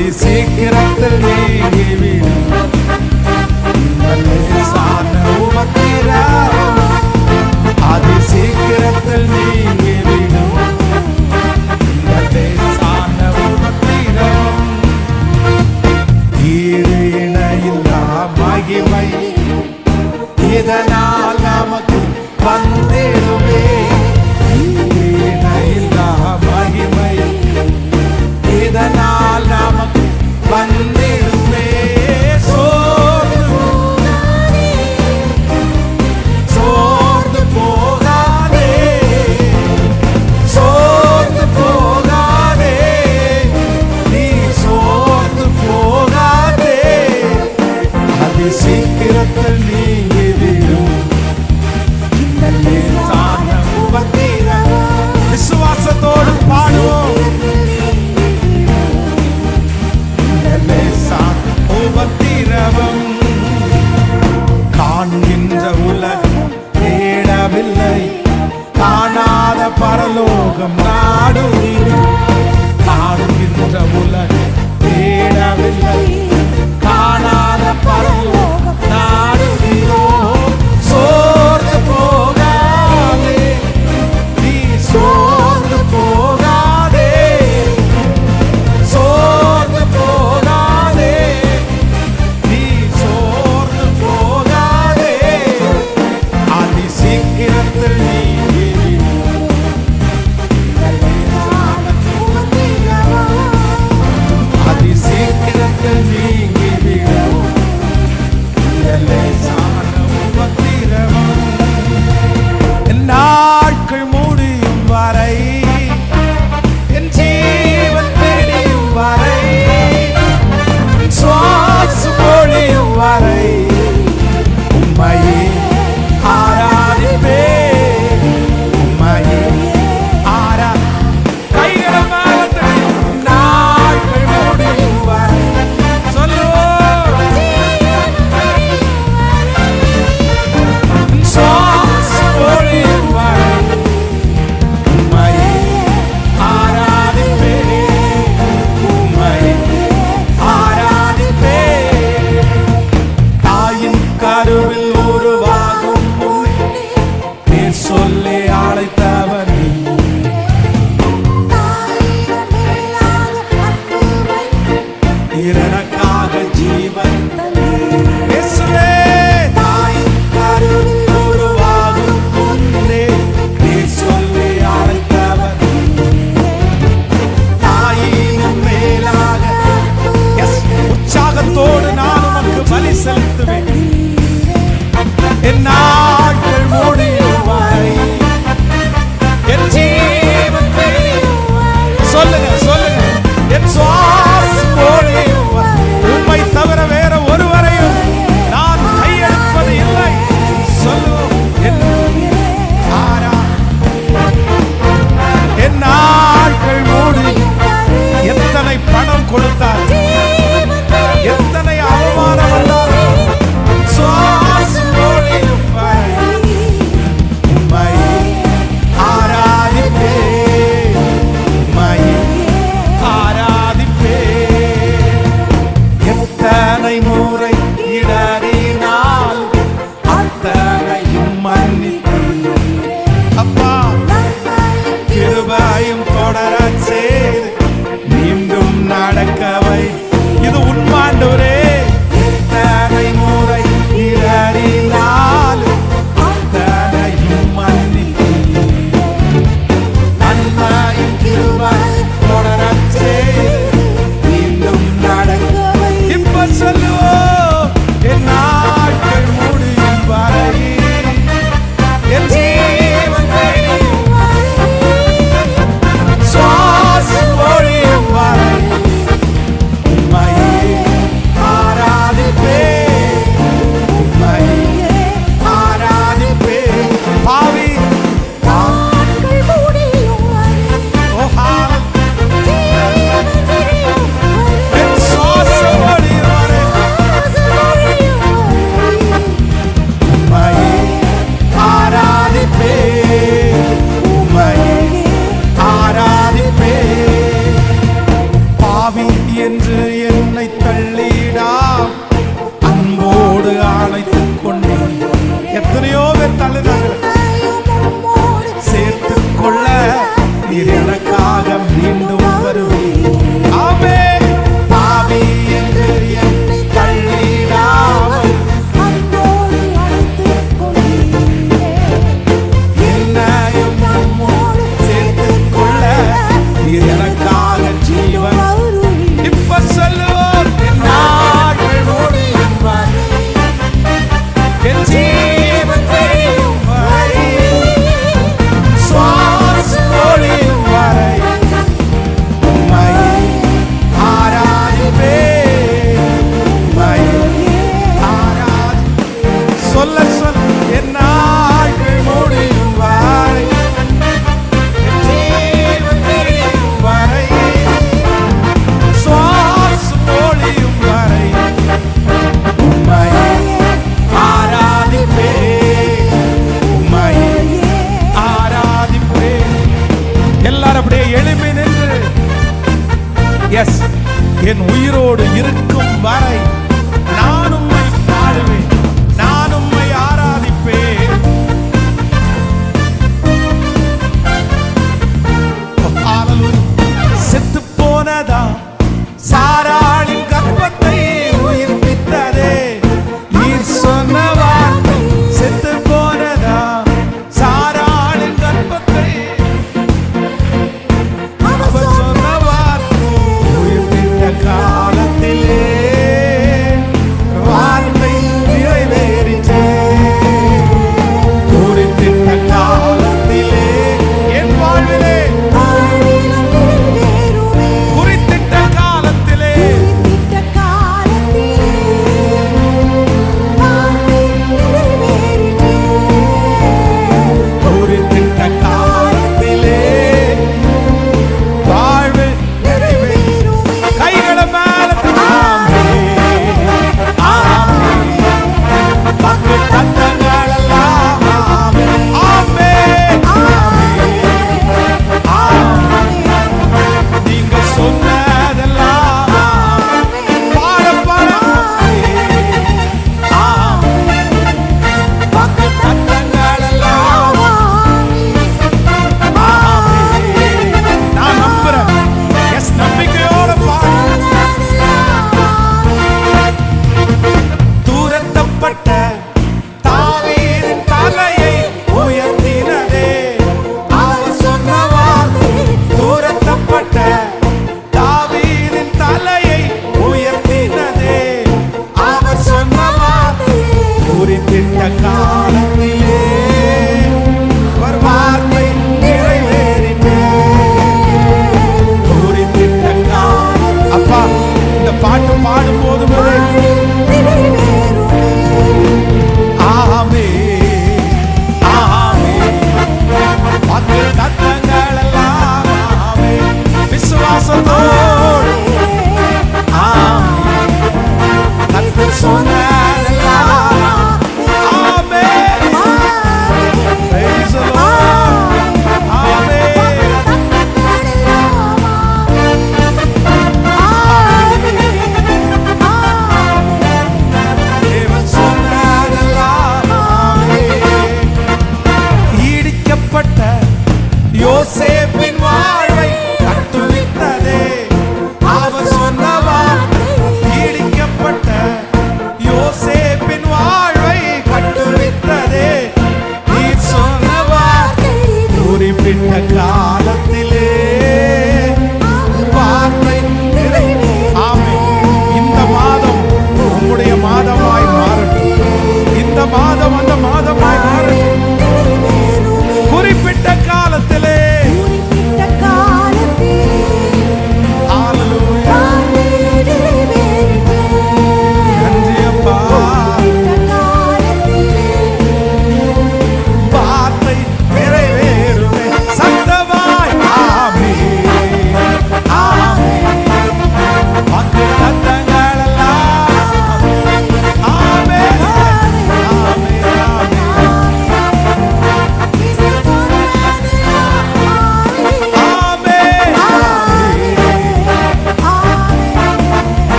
அதி சீக்கிரத்தில் நீங்கிவிடும் லேசான உமத்திரம் அதி சீக்கிரத்தில் நீங்கிவிடும் லேசான உமத்திரம் ஈடு இணையில்லா மகிமை. இதனால் விசுவாசத்தோடு பாடுவோம். உபத்திரவம். காண்கின்ற உலகம் தேடவில்லை. காணாத பரலோகம் நாடுகிறோம் காண்கின்ற உலகம் தேடவில்லை.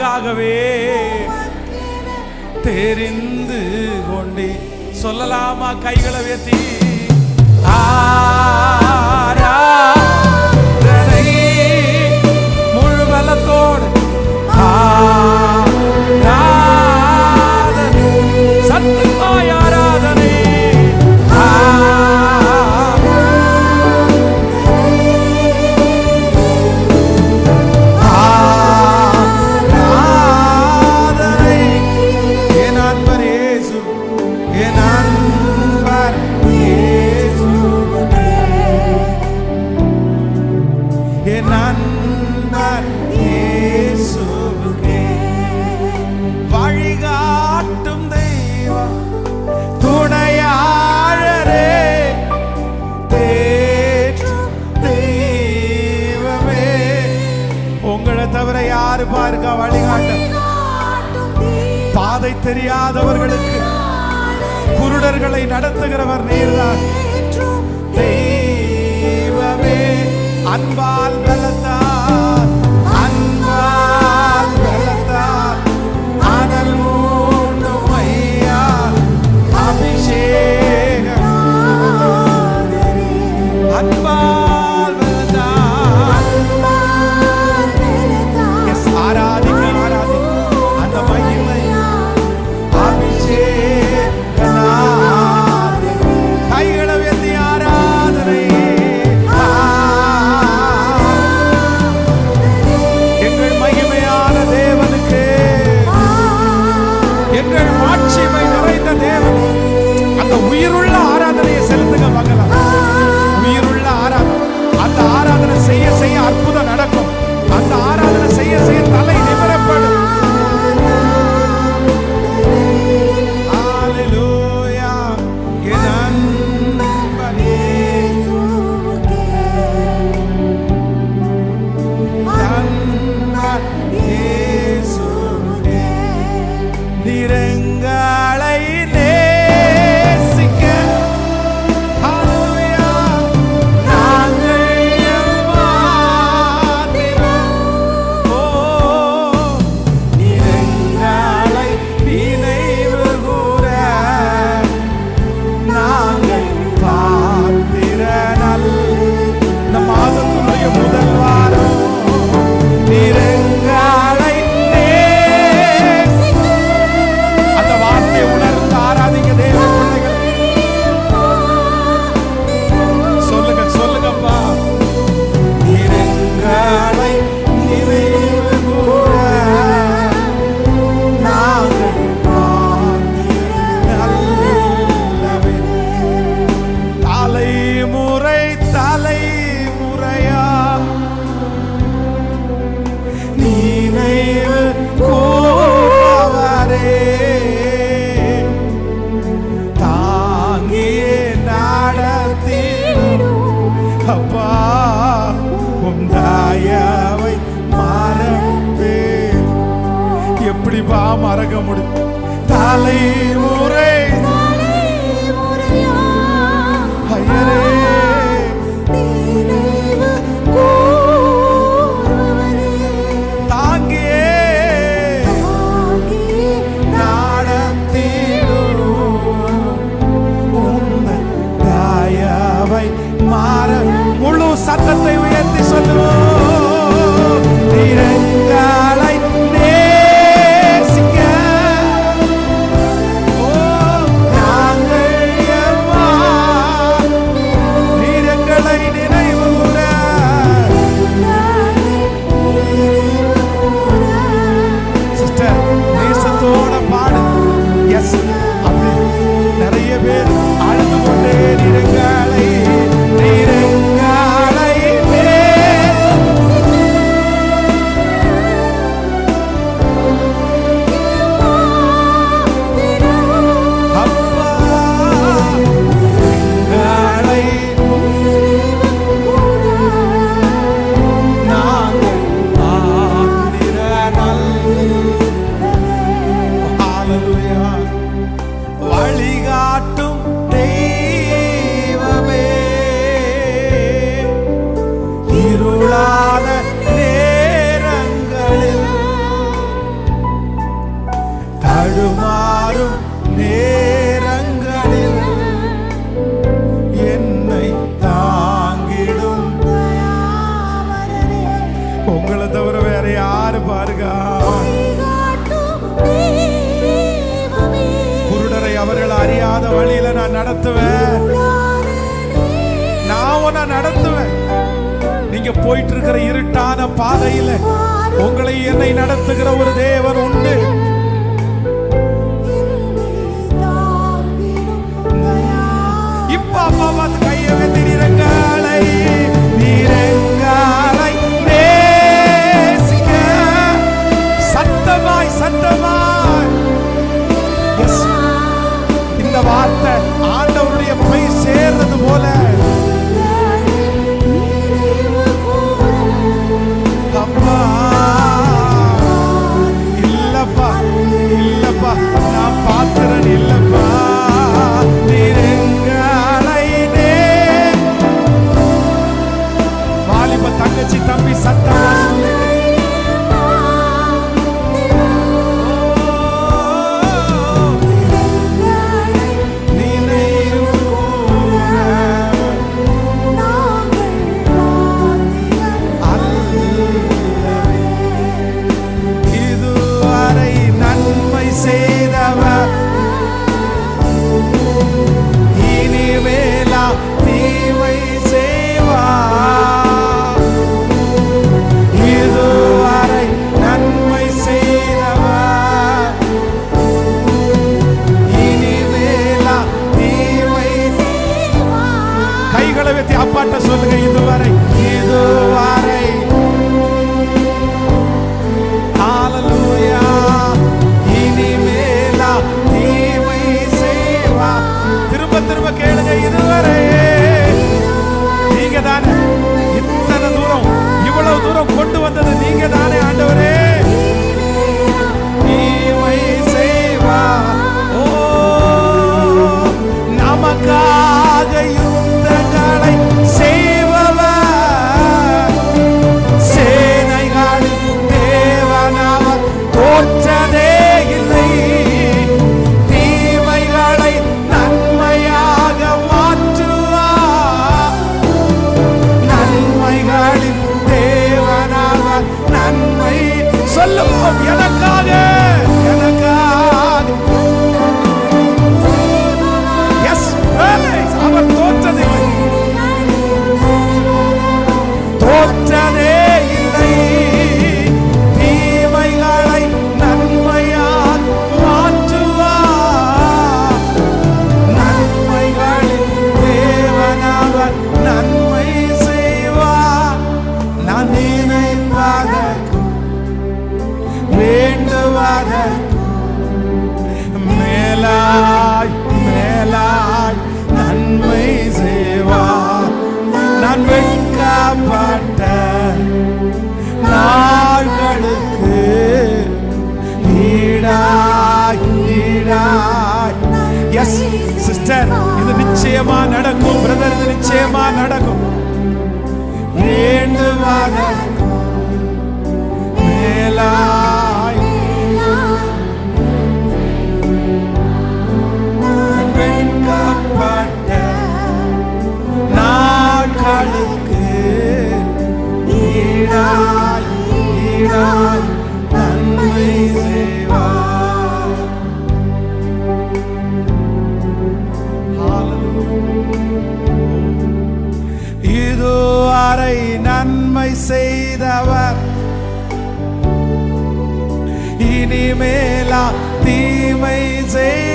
எனக்காகவே தெரிந்து கொண்டே சொல்லலாமா? கைகளை வேத்தி ஆ. ஆமா வழிகாட்டும் பாதை தெரியாதவர்களுக்கு குருடர்களை நடத்துகிறவர் நீர்தான். தெய்வமே அன்பால் பலத்த மறக்க முடியும் தலை முறை நடத்துவேன். நான் உன்னை நடத்துவேன். நீங்க போயிட்டு இருக்கிற இருட்டான பாதையில உங்களை என்னை நடத்துகிற ஒரு தேவன் உண்டு. God. சிஸ்டர் இது நிச்சயமா நடக்கும். பிரதர் இது நிச்சயமா நடக்கும். வேண்டுமான மேலா செய்தவர். இனிமேலா தீமை செய்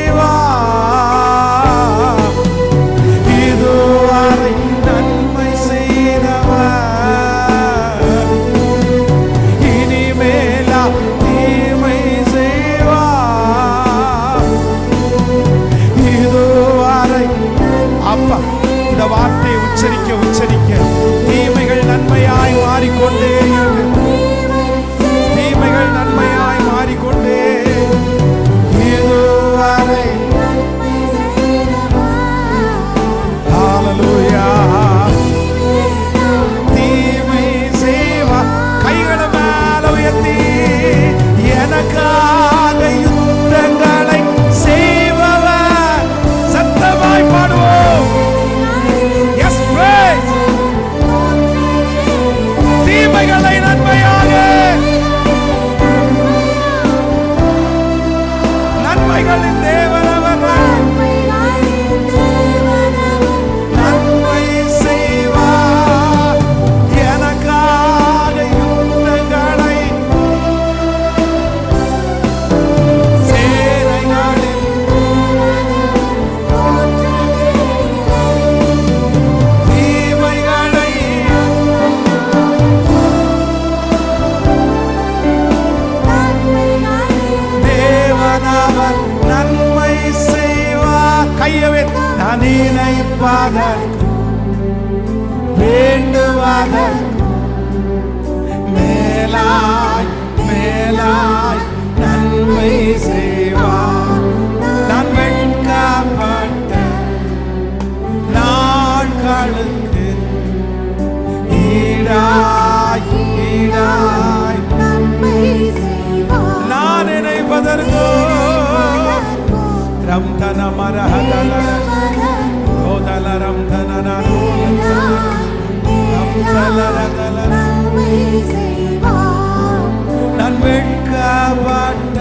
நான் வெட்கப்பட்ட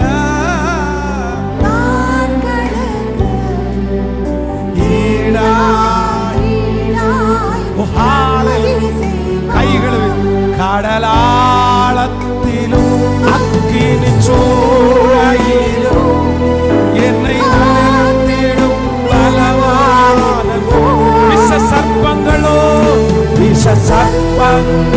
கைகளை கடலாளத்திலும் அக்கினி சோ heart